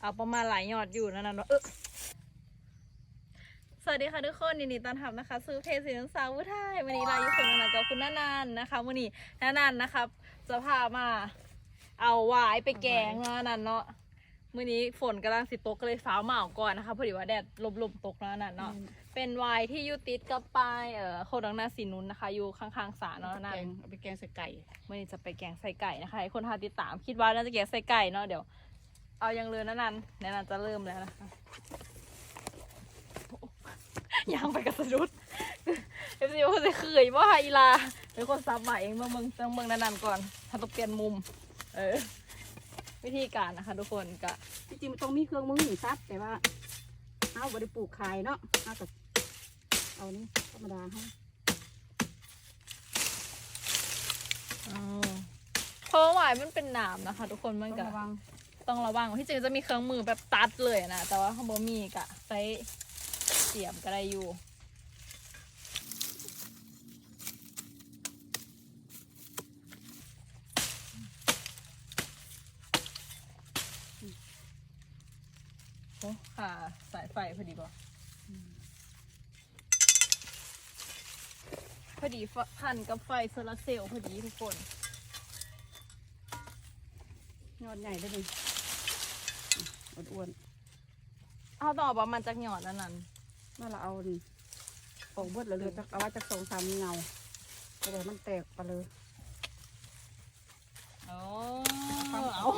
เอาประมาณหลายยอดอยู่นั่นน่ะเนาะเออสวัสดีค่ะทุกคนยินดีต้อนรับนะคะซื้อเพจสีน้ำสาวผู้ไทยวันนี้เราอยู่คนนั้นกับคุณนันนันนะคะวันนี้นันนันนะครับ จะพามาเอาหวายไปแกงเนาะนันเนาะมื่อนี้ฝนกำลังสิตกก็เลยฟ้าวมาเอาก่อนนะคะพอดีว่าแดดลมๆตกเนาะนั่นเนาะเป็นไวายที่อยู่ติดกับป้ายเอ่อโคดังนาสีนุนนะคะ อยู่ข้างๆศาลเนาะนั่นแกงเอาไปแกงใส่ไก่มื่อนี้จะไปแกงใส่ไก่นะคะให้คนทาติดตามคิดว่าน่าจะแกงใส่ไก่เนาะเดี๋ยว เอายังเรือนั่นนั่นแนะนำจะเริ่มแล้วนะคะยางไปกับสะดุดเอฟซีว่าจะเคยว่าอีลาเป็นคนซับใหม่เองเมืองเมืองต้องเมืองนั่นๆก่อนถ้าต้องเปลี่ยนมุม เออ วิธีการนะคะ ทุกคนก็ที่จริงมันต้องมีเครื่องมือหนึ่งซับแต่ว่าเอาบริปลูกขายเนาะเอากับเอานี่ธรรมดาให้เพราะว่าหวายมันเป็นหนามนะคะ ทุกคนมันต้อก็งระวัง ต้องระวังที่จริงจะมีเครื่องมือแบบตัดเลยนะ แต่ว่าเขาบนมีกะใช้เสียมก็ได้อยู่โอ้ค่ะสายไฟพอดีป่ะพอดีพันกับไฟโซลาเซลล์พอดีทุกคนยอดใหญ่ได้ดิ อ้วนเอาต่อประมาณจากหยอดอันนั้นๆเมื่อเราเอานี่ปอกเบิดแล้วเหลยจะเอาไว้จากสองสามเงาก็เลยมันแตกไปเลย โอ้เอา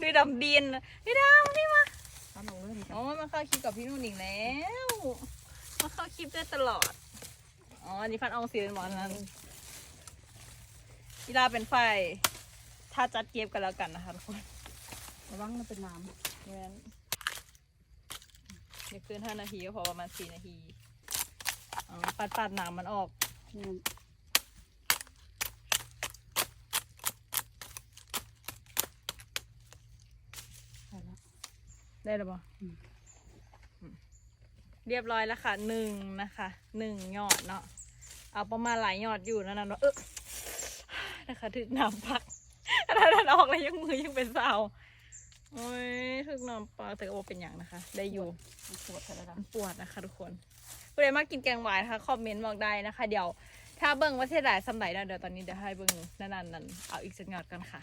ดูดำดินพี่ดำพี่มาทำลงเลยนี่อ๋อมาเข้าคลิปกับพี่นุ่นอีกแล้วมาเข้าคลิปได้ตลอด อ๋ออันนี้ฟันอองสีเป็นหมอนนั้นกีฬาเป็นไฟ ถ้าจัดเก็บกันแล้วกันนะคะทุกคน ระวังมันเป็นน้งั้นเดี๋ยวคืนห้านาทีก็พอประมาณสี่นาทีอ๋อปัดปัดๆน้ำมันออกำนี่ใช่แล้วได้หรือเปล่าอืมอืมเรียบร้อยแล้วค่ะหนึ่งนะคะหนึ่งยอดเนาะเอาประมาณหลายยอดอยู่นั่นน่ะเนาะเออนะคะถึกน้ำพักอันนั้นออกแล้วยังมือยังเป็นสาว โอ้ยถึกน้ำปลาแต่ก็บ่เป็นอย่างนะคะ ได้อยู่มันปวดใช่แล้วมันปวดนะคะ ทุกคนผู้ใดมากินแกงหวายนะคะคอมเมนต์บอกได้นะคะ เดี๋ยว ถ้าเบิ้งว่าเทศไหนสำไหนเดี๋ยวตอนนี้เดี๋ยวให้เบิ้งนานๆนั้นเอาอีกสักงอดกันค่ะ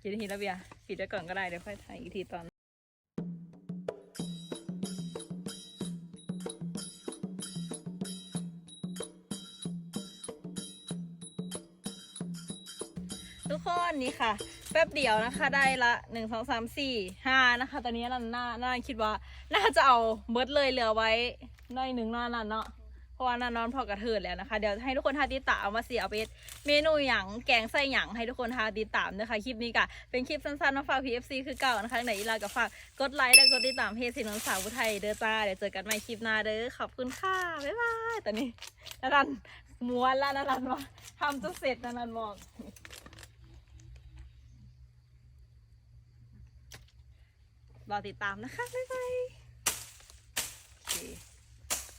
กี่นาทีแล้วเบียร์ปิดไว้ก่อนก็ได้เดี๋ยวค่อยถ่ายอีกทีตอน ทุกคนนี่ค่ะ แป๊บเดียวนะคะได้ละหนึ่งสองสามสี่ห้านะคะ ตอนนี้นันน่าน่าคิดว่า น่าจะเอาเบิร์ดเลยเหลือไว้น้อยหนึ่งน้านั้นเนาะเพราะว่านันนอนพอกระเทิดแล้วนะคะ เดี๋ยวให้ทุกคนทาติดตามเอามาเสียเอาไปเฮ็ดเมนูหยังแกงไส้หยังให้ทุกคนทาติดตามนะคะคลิปนี้ก็เป็นคลิปสั้นๆมาฝาก PFC คือเก่านะคะไหนอีลากับฝากกดไลค์และกดติดตามเพจสินนสาวผู้ไทยเด้อจ้าเดี๋ยวเจอกันใหม่คลิปหน้าเด้อขอบคุณค่ะบ๊ายบายตอนนี้นันนันม้วนแล้วนันนันว่าทำจนเสร็จนันนันบอก รอติดตามนะคะ บ๊ายบายโอเค